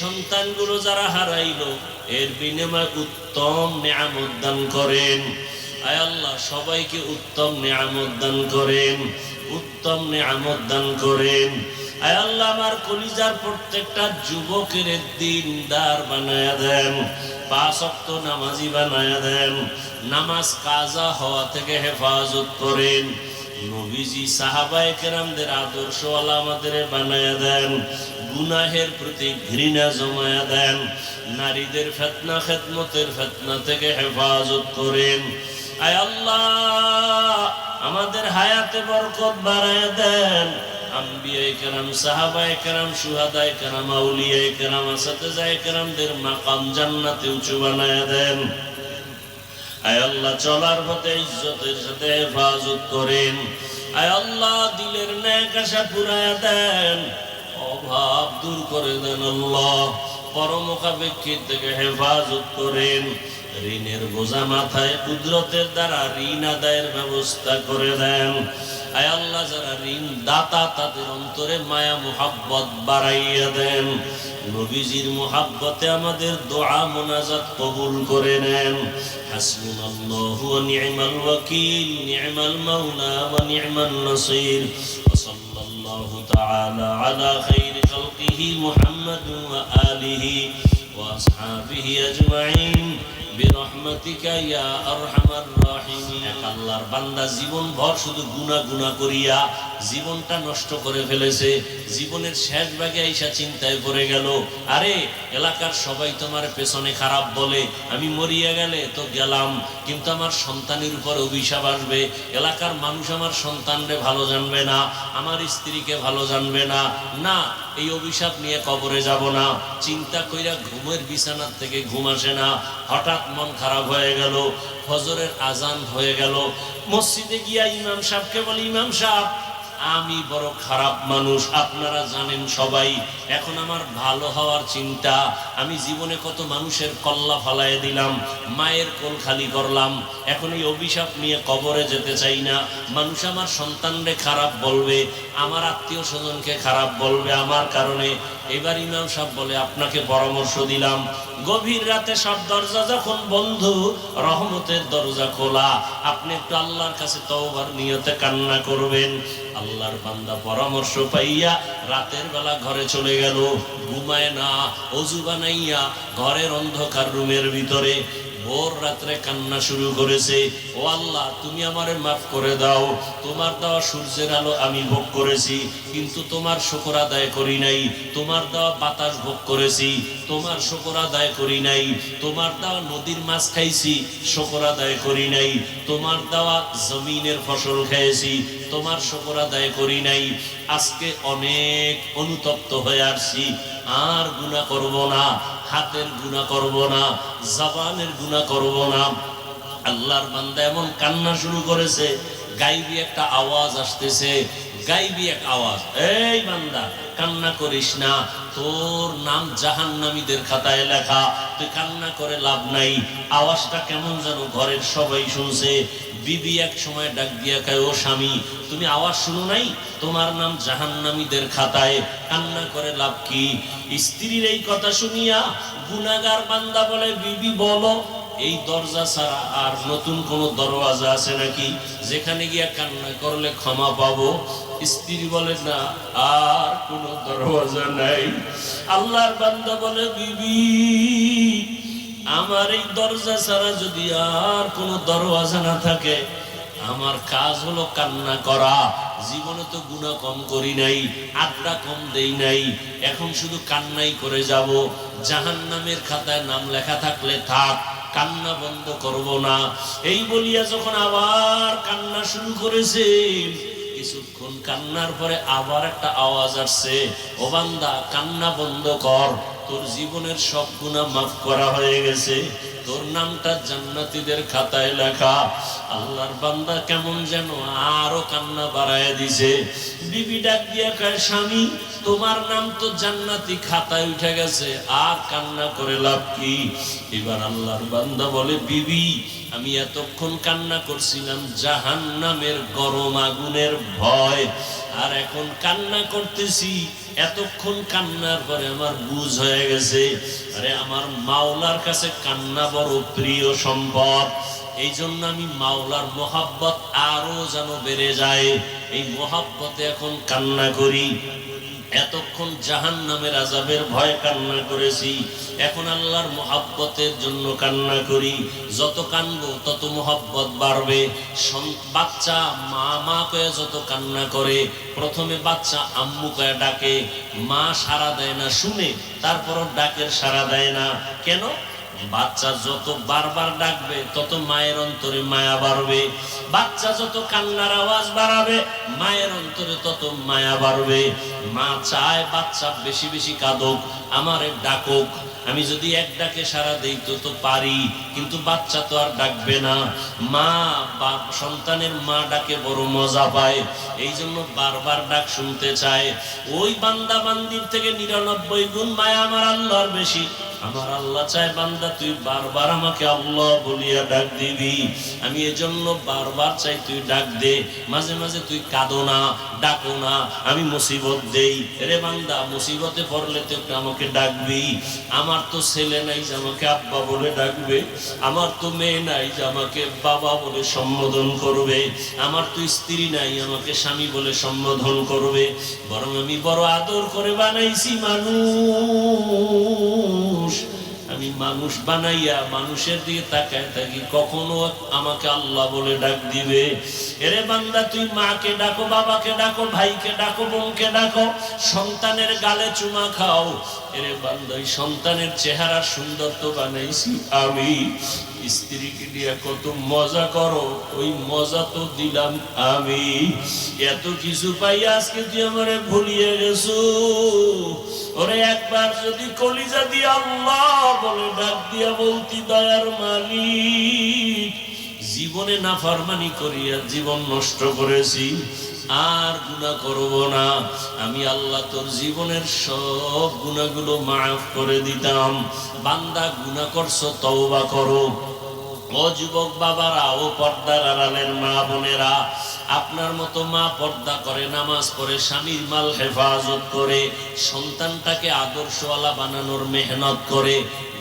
সন্তানগুলো যারা হারাইলো, এর বিনিময় উত্তম নিয়ামত দান করেন। আয় আল্লাহ, সবাইকে উত্তম নিয়ামত দান করেন, উত্তম নিয়ামত দান করেন। আয় আল্লাহ, আমার কলিজার প্রত্যেকটা যুবকের দিনদার বানায়া দেন, পাঁচ অক্ত নামাজি বানায়া দেন, নামাজ কাজা হওয়া থেকে হেফাজত করেন। নবীজি সাহাবায়ে কেরামদের আদর্শওয়ালা আমাদের বানায়া দেন, গুনাহের প্রতি ঘৃণা জমায়া দেন, নারীদের ফেতনা, খেদমতের ফেতনা থেকে হেফাজত করেন। আয় আল্লাহ, আমাদের হায়াতে বরকত বাড়ায় দেন। কেরামদের মাকাম জান্নাতে উঁচু বানায় দেন। আয় আল্লাহ, চলার পথে ইজ্জতের সাথে হেফাজত করেন। আয় আল্লাহ, দিলের ন্যাক আশা পুরায় দেন। অভাব দূর করে দেন আল্লাহ পরমুখাপেক্ষিত থেকে হেফাজত করেন। ঋণের বোঝা মাথায় কুদরতের দ্বারা ঋণ আদায়ের ব্যবস্থা করে দেন। আল্লাহ, যারা ঋণ দাতা তাদের অন্তরে মায়া, মোহাব্বত বাড়াইয়া দেন। নবীজির মোহাব্বতে আমাদের দোয়া, মোনাজাত কবুল করে নেন। হাসবুনাল্লাহু আলা আলিহি ওয়া আসহাবিহি আজমাইন। শুধু করিয়া জীবনটা নষ্ট করে ফেলেছে। জীবনের আইসা চিন্তায় পড়ে গেল, আরে, এলাকার সবাই তোমার পেছনে খারাপ বলে, আমি মরিয়া গেলে তো গেলাম, কিন্তু আমার সন্তানের উপর অভিশাপ আসবে। এলাকার মানুষ আমার সন্তানরে ভালো জানবে না, আমার স্ত্রীকে ভালো জানবে না। না, এই অভিশাপ নিয়ে কবরে যাব না। চিন্তা কইরা ঘুমের বিছানার থেকে ঘুম আসে না। হঠাৎ মন খারাপ হয়ে গেল, ফজরের আজান হয়ে গেল। মসজিদে গিয়া ইমাম সাহেবকে বলি, ইমাম সাহেব, আমি বড় খারাপ মানুষ, আপনারা জানেন সবাই, এখন আমার ভালো হওয়ার চিন্তা, আমি জীবনে কত মানুষের কল্লা ফালায় দিলাম, মায়ের কোল খালি করলাম, এখন এই অভিশাপ নিয়ে কবরে যেতে চাই না। মানুষ আমার সন্তানরে খারাপ বলবে, আমার আত্মীয় স্বজনকে খারাপ বলবে, আমার কারণে এবার ইমাম সাহেব বলে, আপনাকে পরামর্শ দিলাম। গভীর রাতে সব দরজা যখন বন্ধু, রহমতের দরজা খোলা। আপনি একটু আল্লাহর কাছে তওবার নিয়তে কান্না করবেন। আল্লাহর বান্দা পরামর্শ পাইয়া রাতের বেলা ঘরে চলে গেল। ঘুমায় না, অজু বানাইয়া ঘরের অন্ধকার রুমের ভিতরে। ভোর রাত্রে কান্না শুরু করেছে। ও আল্লাহ, তুমি আমারে মাফ করে দাও। তোমার দেওয়া সূর্যের আলো আমি ভোগ করেছি, কিন্তু তোমার শকর আদায় করি নাই। তোমার দেওয়া বাতাস ভোগ করেছি, তোমার শকর আদায় করি নাই। তোমার দেওয়া নদীর মাছ খাইছি, শকর আদায় করি নাই। তোমার দেওয়া জমিনের ফসল খেয়েছি, তোমার শকর আদায় করি নাই। আজকে অনেক অনুতপ্ত হয়ে আসছি, আর গুণা করব না। হাতের গুণা করব না, জবানের গুণা করব না। আল্লাহর বান্দা এমন কান্না শুরু করেছে, গাইবি একটা আওয়াজ আসতেছে, গাইবি এক আওয়াজ, এই বান্দা, কান্না করিস না, তোর নাম জাহান্নামীদের খাতায় লেখা, তুই কান্না করে লাভ নাই। আওয়াজটা কেমন যেন ঘরের সবাই শুনছে বিবি এক সময় ডাক দিয়া কয়, ও স্বামী, তুমি আওয়াজ শুনো নাই? তোমার নাম জাহান্নামীদের খাতায় কান্না করে লাভ কি? স্ত্রীর এই কথা শুনিয়া গুনাগার বান্দা বলে, বিবি, বলো, এই দরজা ছাড়া আর নতুন কোন দরওয়াজা আছে নাকি? যেখানে গিয়া কান্না করলে ক্ষমা পাবো? স্ত্রী বলে, না, আর কোন দরওয়াজা নাই। আল্লাহর বান্দা বলে, বিবি আমার এই দরজা ছাড়া যদি আর কোনো দরওয়াজা না থাকে, আমার কাজ হলো কান্না করা। জীবনে তো গুণা কম করি নাই, আড্ডা কম দেই নাই, এখন শুধু কান্নাই করে যাব। জাহান নামের খাতায় নাম লেখা থাকলে থাক, কান্না বন্ধ করব না। এই বলিয়া যখন আবার কান্না শুরু করেছে, কিছুক্ষণ কান্নার পরে আবার একটা আওয়াজ আসছে, ও বান্দা, কান্না বন্ধ কর। তোর জীবনের সব গুণা মাফ করা হয়ে গেছে। তোর নামটা জান্নাতীদের খাতায় লেখা। আল্লাহর বান্দা কেমন যেন আরও কান্না বাড়ায় দিছে। বিবি ডাক দিয়া কয়, স্বামী, তোমার নাম তো জান্নাতি খাতায় উঠে গেছে। আর কান্না করে লাভ কি? এবার আল্লাহর বান্দা বলে, বিবি, আমি এতক্ষণ কান্না করছিলাম জাহান নামের গরম আগুনের ভয়। আর এখন কান্না করতেছি এতক্ষণ কান্নার পরে আমার বুঝ হয়ে গেছে, আরে আমার মাওলার কাছে কান্না বড় প্রিয় সম্পদ। এই জন্য আমি মাওলার মোহাব্বত আরও যেন বেড়ে যায়। এই মোহাব্বতে এখন কান্না করি। এতক্ষণ জাহান নামের আজাবের ভয় কান্না করেছি। এখন আল্লাহর মহাব্বতের জন্য কান্না করি। যত কান্দ তত মোহাব্বত বাড়বে। বাচ্চা মা মা কয়ে যত কান্না করে, প্রথমে বাচ্চা আম্মু কয়ে ডাকে, মা সারা দেয় না, শুনে, তারপরও ডাকের সারা দেয় না। কেন? বাচ্চা যত বারবার ডাকবে, তত মায়ের অন্তরে মায়া বাড়বে। বাচ্চা যত কান্নার আওয়াজ বাড়াবে, মায়ের অন্তরে তত মায়া বাড়বে। মা চায় বাচ্চা বেশি বেশি কাঁদুক, আমারে ডাকুক। আমি যদি এক ডাকে সারা দেই তো তো পারি, কিন্তু বাচ্চা তো আর ডাকবে না। মা, বা, সন্তানের মা ডাকে বড় মজা পায় এই জন্য বারবার ডাক শুনতে চায়। ওই বান্দা বান্দির থেকে নিরানব্বই গুণ মায়া আমার আল্লাহর বেশি। আমার আল্লাহ চায়, বান্দা, তুই বারবার আমাকে আল্লাহ বলিয়া ডাক দিবি আমি এজন্য বারবার চাই, তুই ডাক দে। মাঝে মাঝে তুই কাঁদো না, ডাকো না, আমি মুসিবত দেই। রে বান্দা, মুসিবতে পড়লে তো একটু আমাকে ডাকবি। আমার তো ছেলে নাই যে আমাকে আব্বা বলে ডাকবে। আমার তো মেয়ে নাই যে আমাকে বাবা বলে সম্বোধন করবে। আমার তো স্ত্রী নাই, আমাকে স্বামী বলে সম্বোধন করবে। বরং আমি বড় আদর করে বানাইছি মানুষ। মানুষ বানাইয়া মানুষের দিকে তাকায় থাকি, কখনো আমাকে আল্লাহ বলে ডাক দিবে। এরে বান্দা, তুই মাকে ডাকো, বাবাকে ডাকো, ভাইকে ডাকো, বোনকে ডাকো, সন্তানের গালে চুমা খাও। এরে বান্দা সন্তানের চেহারা সুন্দর তো বানাইছি আমি। স্ত্রীকে নিয়ে কত মজা করো, ওই মজা তো দিলাম আমি। এত কিছু পাই আজকে তুই আমারে ভুলিয়ে গেছো। ওরে একবার যদি কলিজা দিয়ে আল্লাহ বলে ডাক দিয়া বলতি, দয়ার মালিক, জীবনে নাফরমানি করিয়া জীবন নষ্ট করেছি, আর গুনাহ করব না। আমি আল্লাহ তোর জীবনের সব গুণাগুলো মাফ করে দিতাম। বান্দা গুনাহ করছ, তওবা করো। ও যুবক বাবারা, ও পর্দার আড়ালের মা বোনেরা, আপনার মতো মা পর্দা করে, নামাজ পড়ে, স্বামীর মাল হেফাজত করে, সন্তানটাকে আদর্শওয়ালা বানানোর মেহনত করে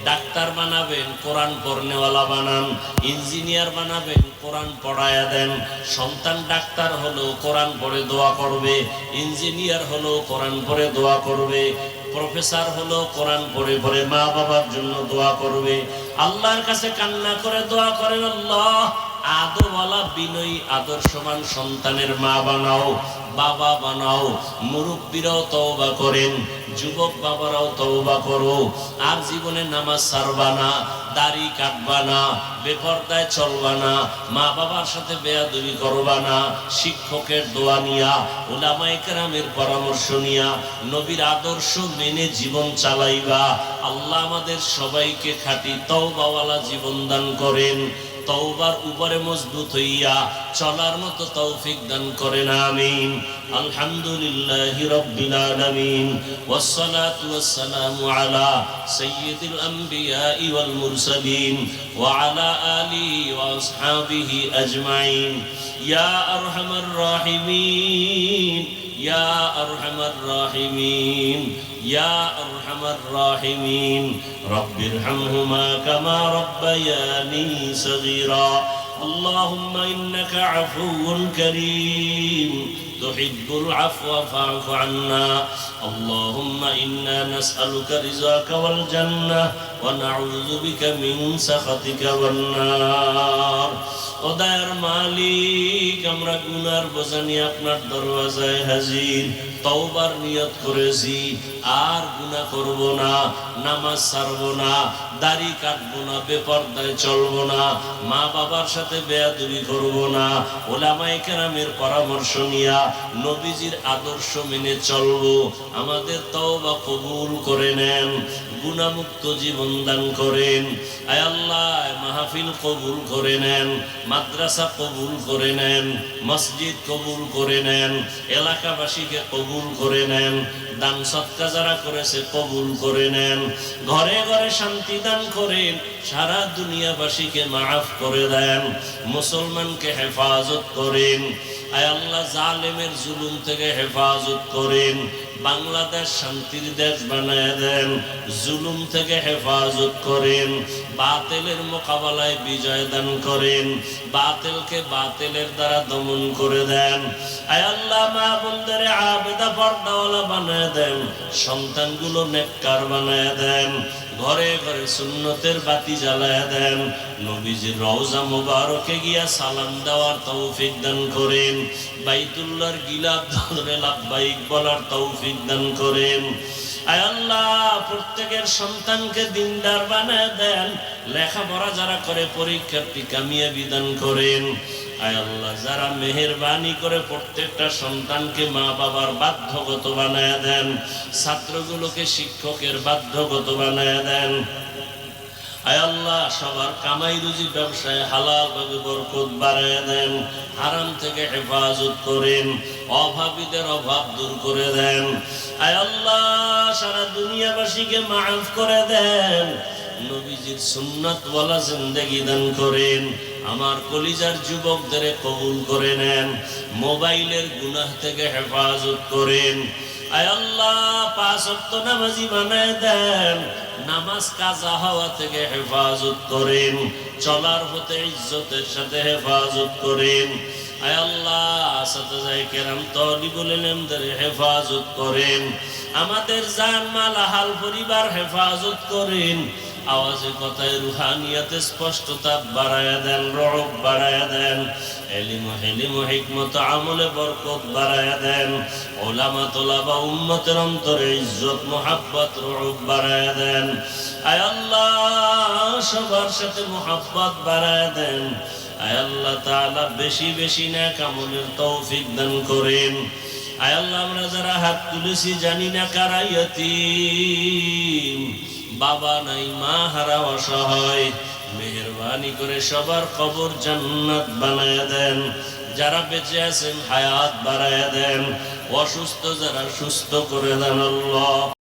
ডাক্তার বানাবেন, কোরআন পড়নেওয়ালা বানান, ইঞ্জিনিয়ার বানাবেন, কোরআন পড়ায়া দেন। সন্তান ডাক্তার হলো কোরআন পড়ে দোয়া করবে, ইঞ্জিনিয়ার হলো কোরআন পড়ে দোয়া করবে, প্রফেসর হলো কোরআন পড়ে পড়ে মা বাবার জন্য দোয়া করবে। আল্লাহর কাছে কান্না করে দোয়া করেন, আল্লাহ আদরওয়ালা বিনয়ী আদর্শবান সন্তানের মা বানাও, বাবা বানাও, মুরব্বীরাও তওবা করেন, যুবক বাবারাও তওবা করো। আর জীবনে নামাজ সারবা না, দাড়ি কাটবা না, বেপর্দায় চলবা না, মা বাবার সাথে বেয়াদবি করবা না, শিক্ষকের দোয়া নিয়া ওলামায়ে কেরামের পরামর্শ নিয়া, নবীর আদর্শ মেনে জীবন চালাইবা। আল্লাহ আমাদের সবাইকে খাঁটি তওবাওয়ালা জীবন দান করেন। তওবার উপরে মজবুত হইয়া চলার মতো তৌফিক দান করেন, আমিন। আলহামদুলিল্লাহি রাব্বিল আলামিন। ওয়াসসালাতু ওয়াসসালামু আলা সাইয়্যিদিল আমবিয়াই ওয়াল মুরসালিন ওয়া আলা আলিহি ওয়া আসহাবিহি আজমাইন। ইয়া আরহামার রাহিমিন। ইয়া আরহামার রাহিমিন ইয়া আরহামার রাহিমিন রব্বির হামহুমা কামা রব্বায়ানি সগীরা اللهم إنك عفو كريم تحب العفو فاعف عنا اللهم إنا نسألك رزاك والجنة ونعوذ بك من سخطك والنار ওদার মালিক আমরা গুনার বোঝানি আপনার দরওয়াজায় হাজির তওবার নিয়ত করেছি আর গুনাহ করব না, নামাজ ছাড়ব না, দাড়ি কাটবো না, বেপর্দায় চলবো না মা বাবার সাথে বেয়াদবি করব না ওলামাই কেরামের পরামর্শ নিয়া নবীজির আদর্শ মেনে চলবো। আমাদের তওবা কবুল করে নেন গুণামুক্ত জীবন দান করেন। আয় আল্লাহ মাহফিল কবুল করে নেন, মাদ্রাসা কবুল করে নেন, মসজিদ কবুল করে নেন, এলাকাবাসীকে কবুল করে নেন, দান সৎকা যারা করেছে কবুল করে নেন। ঘরে ঘরে শান্তি দান করেন, সারা দুনিয়াবাসীকে মাফ করে দেন, মুসলমানকে হেফাজত করেন। আয় আল্লাহ, জালেমের জুলুম থেকে হেফাজত করেন, বাংলাদেশ শান্তির দেশ বানায় দেন, জুলুম থেকে হেফাজত করেন, বাতেলের মোকাবেলায় বিজয় দান করেন। বাতিলকে বাতিলের দ্বারা দমন করে দেন। আয় আল্লাহ, মা আবেদা পর্দাওয়ালা বানায় দেন। সন্তানগুলো নেককার বানায় দেন। ঘরে ঘরে সুন্নতের বাতি জ্বালায় দেন। নবীজির রওজা মুবারকে গিয়া সালাম দেওয়ার তৌফিক দান করেন। বাইতুল্লাহর গিলাপ ধরে লাভবাইক বলার তৌফিক দান করেন। আল্লাহ, প্রত্যেকের সন্তানকে দিনদার বানায় দেন। লেখাপড়া যারা করে পরীক্ষার্থী কামিয়ে বিধান করেন। আল্লাহ, যারা মেহেরবানি করে প্রত্যেকটা সন্তানকে মা বাবার বাধ্যগত বানায় দেন, ছাত্রগুলোকে শিক্ষকের বাধ্যগত বানায় দেন। আয় আল্লাহ, সবার কামাই রুজি ব্যবসায় হালাল ভাবে বরকত বাড়ায় দেন, হারাম থেকে হেফাজত করেন, অভাবীদের অভাব দূর করে দেন। আয় আল্লাহ, সারা দুনিয়াবাসীকে মাফ করে দেন, নবীজির সুন্নাত ওয়ালা জিন্দেগি দান করেন। আমার কলিজার যুবকদের কবুল করে নেন, মোবাইলের গুনাহ থেকে হেফাজত করেন। আল্লাহ নামাজি থেকে হেফাজত করেন হেফাজত আল্লাহ যাই হেফাজত করেন। আমাদের জান মাল হাল পরিবার হেফাজত করেন। আওয়াজে কথায় রুহানিয়াতে স্পষ্টতা বাড়ায়া দেন, রব বাড়ায়া দেন, এলিম হেলিম হিকমত, আমলে বরকত বাড়ায়া দেন, ওলামা তোলাবা উম্মতের অন্তরে ইজ্জত, মোহাব্বত, রব বাড়ায়া দেন। আয় আল্লাহ, সবার সাথে মোহাব্বত বাড়ায়া দেন। আয় আল্লাহ তাআলা বেশি বেশি না কামলের তৌফিক দান করেন। আয় আল্লাহ, আমরা যারা হাত তুলেছি জানি না কারাইয়াতি বাবা নাই, মা হারা অসহায়। মেহরবানি করে সবার কবর জান্নাত বানায় দেন। যারা বেঁচে আছেন, হায়াত বাড়ায় দেন। অসুস্থ যারা সুস্থ করে দেন আল্লাহ।